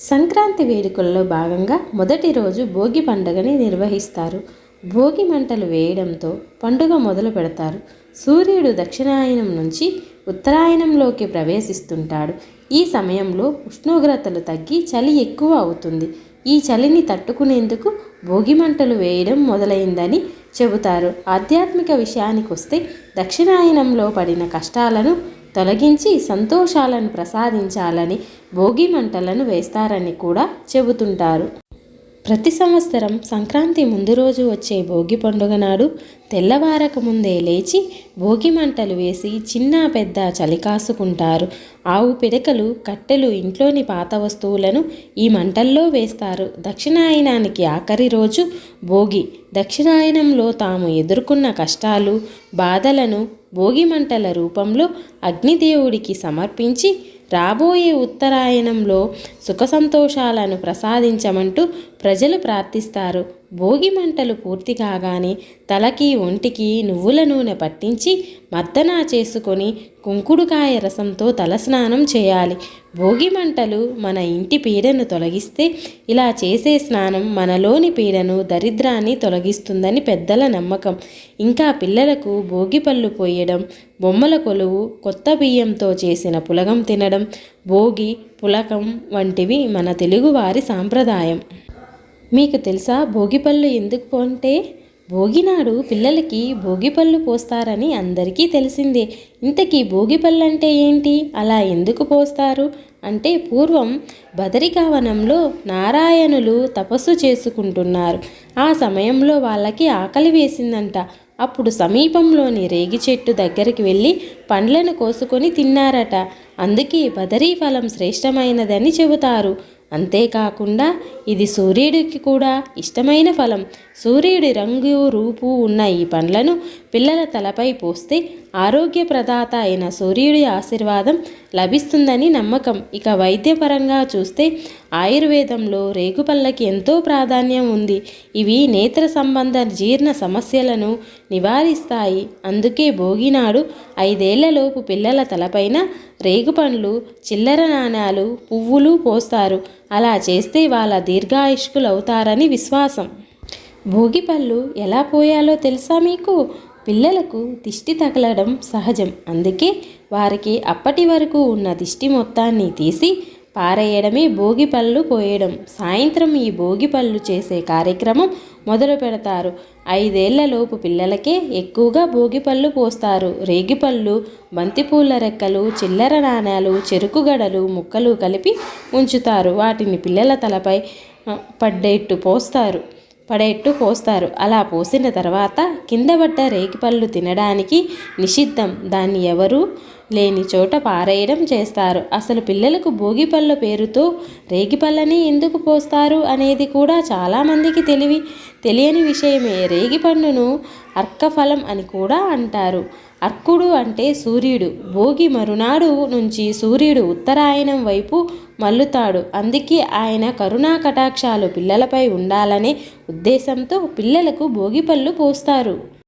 సంక్రాంతి వేడుకల్లో భాగంగా మొదటి రోజు భోగి పండుగని నిర్వహిస్తారు. భోగి మంటలు వేయడంతో పండుగ మొదలు పెడతారు. సూర్యుడు దక్షిణాయనం నుంచి ఉత్తరాయణంలోకి ప్రవేశిస్తుంటాడు. ఈ సమయంలో ఉష్ణోగ్రతలు తగ్గి చలి ఎక్కువ అవుతుంది. ఈ చలిని తట్టుకునేందుకు భోగి మంటలు వేయడం మొదలైందని చెబుతారు. ఆధ్యాత్మిక విషయానికి వస్తే దక్షిణాయనంలో పడిన కష్టాలను తొలగించి సంతోషాలను ప్రసాదించాలని భోగి మంటలను వేస్తారని కూడా చెబుతుంటారు. ప్రతి సంవత్సరం సంక్రాంతి ముందు రోజు వచ్చే భోగి పండుగ నాడు తెల్లవారక ముందే లేచి భోగి మంటలు వేసి చిన్న పెద్ద చలికాసుకుంటారు ఆవు పిడకలు కట్టెలు ఇంట్లోని పాత వస్తువులను ఈ మంటల్లో వేస్తారు. దక్షిణాయనానికి ఆఖరి రోజు భోగి. దక్షిణాయనంలో తాము ఎదుర్కొన్న కష్టాలు బాధలను భోగి మంటల రూపంలో అగ్నిదేవుడికి సమర్పించి రాబోయే ఉత్తరాయణంలో సుఖ సంతోషాలను ప్రసాదించమంటూ ప్రజలు ప్రార్థిస్తారు. భోగి మంటలు పూర్తి కాగానే తలకి ఒంటికి నువ్వుల నూనె పట్టించి మద్దనా చేసుకొని కుంకుడుకాయ రసంతో తలస్నానం చేయాలి. భోగి మంటలు మన ఇంటి పీడను తొలగిస్తే ఇలా చేసే స్నానం మనలోని పీడను దరిద్రాన్ని తొలగిస్తుందని పెద్దల నమ్మకం. ఇంకా పిల్లలకు భోగి పళ్ళు పోయడం బొమ్మల కొలువు కొత్త బియ్యంతో చేసిన పులగం తినడం భోగి పులకం వంటివి మన తెలుగువారి సాంప్రదాయం. మీకు తెలుసా భోగిపళ్ళు ఎందుకు పోంటే? భోగినాడు పిల్లలకి భోగిపళ్ళు పోస్తారని అందరికీ తెలిసిందే. ఇంతకీ భోగిపళ్ళు అంటే ఏంటి? అలా ఎందుకు పోస్తారు? అంటే పూర్వం బదరికావనంలో నారాయణులు తపస్సు చేసుకుంటున్నారు. ఆ సమయంలో వాళ్ళకి ఆకలి వేసిందంట. అప్పుడు సమీపంలోని రేగి చెట్టు దగ్గరికి వెళ్ళి పండ్లను కోసుకొని తిన్నారట. అందుకే బదరీ ఫలం శ్రేష్టమైనదని చెబుతారు. అంతేకాకుండా ఇది సూర్యుడికి కూడా ఇష్టమైన ఫలం. సూర్యుడి రంగు రూపు ఉన్న ఈ పండ్లను పిల్లల తలపై పోస్తే ఆరోగ్యప్రదాత అయిన సూర్యుడి ఆశీర్వాదం లభిస్తుందని నమ్మకం. ఇక వైద్యపరంగా చూస్తే ఆయుర్వేదంలో రేగుపళ్ళకి ఎంతో ప్రాధాన్యం ఉంది. ఇవి నేత్ర సంబంధ జీర్ణ సమస్యలను నివారిస్తాయి. అందుకే భోగినాడు ఐదేళ్ళలోపు పిల్లల తలపైన రేగుపండ్లు చిల్లర నాణాలు పువ్వులు పోస్తారు. అలా చేస్తే వాళ్ళ దీర్ఘాయుష్కులవుతారని విశ్వాసం. భోగిపళ్ళు ఎలా పోయాలో తెలుసా మీకు? పిల్లలకు దిష్టి తగలడం సహజం. అందుకే వారికి అప్పటి వరకు ఉన్న దిష్టి మొత్తాన్ని తీసి పారేయడమే భోగి పళ్ళు పోయడం. సాయంత్రం ఈ భోగి పళ్ళు చేసే కార్యక్రమం మొదలు పెడతారు. ఐదేళ్ళలోపు పిల్లలకే ఎక్కువగా భోగి పళ్ళు పోస్తారు. రేగిపళ్ళు బంతిపూల రెక్కలు చిల్లర నాణాలు చెరుకుగడలు ముక్కలు కలిపి ఉంచుతారు. వాటిని పిల్లల తలపై పడ్డేట్టు పోస్తారు. పడేట్టు పోస్తారు. అలా పోసిన తర్వాత కింద పడ్డ రేగిపళ్ళు తినడానికి నిషిద్ధం. దాన్ని ఎవరు లేని చోట పారేయడం చేస్తారు. అసలు పిల్లలకు భోగిపళ్ళ పేరుతో రేగిపళ్ళని ఎందుకు పోస్తారు అనేది కూడా చాలామందికి తెలివి తెలియని విషయమే. రేగిపండును అర్కఫలం అని కూడా అంటారు. అర్కుడు అంటే సూర్యుడు. భోగి మరునాడు నుంచి సూర్యుడు ఉత్తరాయణం వైపు మల్లుతాడు. అందుకే ఆయన కరుణా కటాక్షాలు పిల్లలపై ఉండాలనే ఉద్దేశంతో పిల్లలకు భోగిపళ్ళు పోస్తారు.